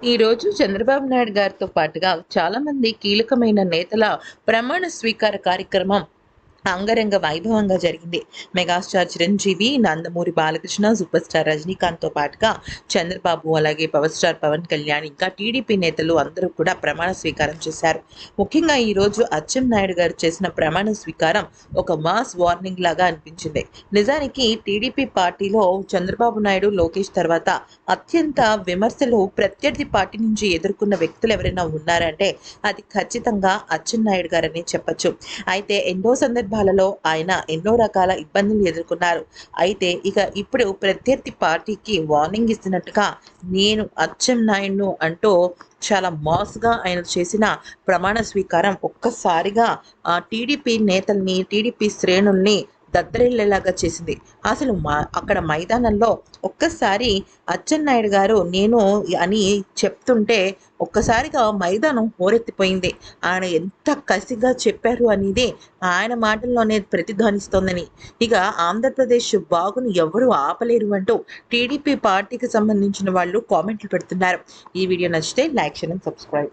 ఈరోజు చంద్రబాబు నాయుడు గారితో పాటుగా చాలామంది కీలకమైన నేతల ప్రమాణ స్వీకార కార్యక్రమం అంగరంగ వైభవంగా జరిగింది. Megastar Chiranjeevi Nandamuri Balakrishna super star రజనీకాంత్తో పాటుగా చంద్రబాబు అలాగే పవర్ స్టార్ పవన్ కళ్యాణ్ ఇంకా టీడీపీ నేతలు అందరూ కూడా ప్రమాణ స్వీకారం చేశారు. ముఖ్యంగా ఈ రోజు అచ్చెం నాయుడు గారు చేసిన ప్రమాణ స్వీకారం ఒక మాస్ వార్నింగ్ లాగా అనిపించింది. నిజానికి టీడీపీ పార్టీలో చంద్రబాబు నాయుడు లోకేష్ తర్వాత అత్యంత విమర్శలు ప్రత్యర్థి పార్టీ నుంచి ఎదుర్కొన్న వ్యక్తులు ఎవరైనా ఉన్నారంటే అది ఖచ్చితంగా అచ్చెన్నాయుడు గారని చెప్పొచ్చు. అయితే ఎన్నో సందర్భాలలో ఆయన ఎన్నో రకాల ఇబ్బందులు ఎదుర్కొన్నారు. అయితే ఇక ఇప్పుడు ప్రత్యర్థి పార్టీకి వార్నింగ్ ఇస్తున్నట్టుగా నేను అచ్చం నాయుడు అంటూ చాలా మాస్గా ఆయన చేసిన ప్రమాణ స్వీకారం ఒక్కసారిగా ఆ టీడీపీ నేతల్ని టీడీపీ శ్రేణుల్ని దద్దరిల్లేలాగా చేసింది. అసలు మా అక్కడ మైదానంలో ఒక్కసారి అచ్చెన్నాయుడు గారు నేను అని చెప్తుంటే ఒక్కసారిగా మైదానం హోరెత్తిపోయింది. ఆయన ఎంత కసిగా చెప్పారు అనేది ఆయన మాటల్లోనే ప్రతిధ్వనిస్తోందని. ఇక ఆంధ్రప్రదేశ్ బాగును ఎవరు ఆపలేరు అంటూ టీడీపీ పార్టీకి సంబంధించిన వాళ్ళు కామెంట్లు పెడుతున్నారు. ఈ వీడియో నచ్చితే లైక్ చేయండి సబ్స్క్రైబ్.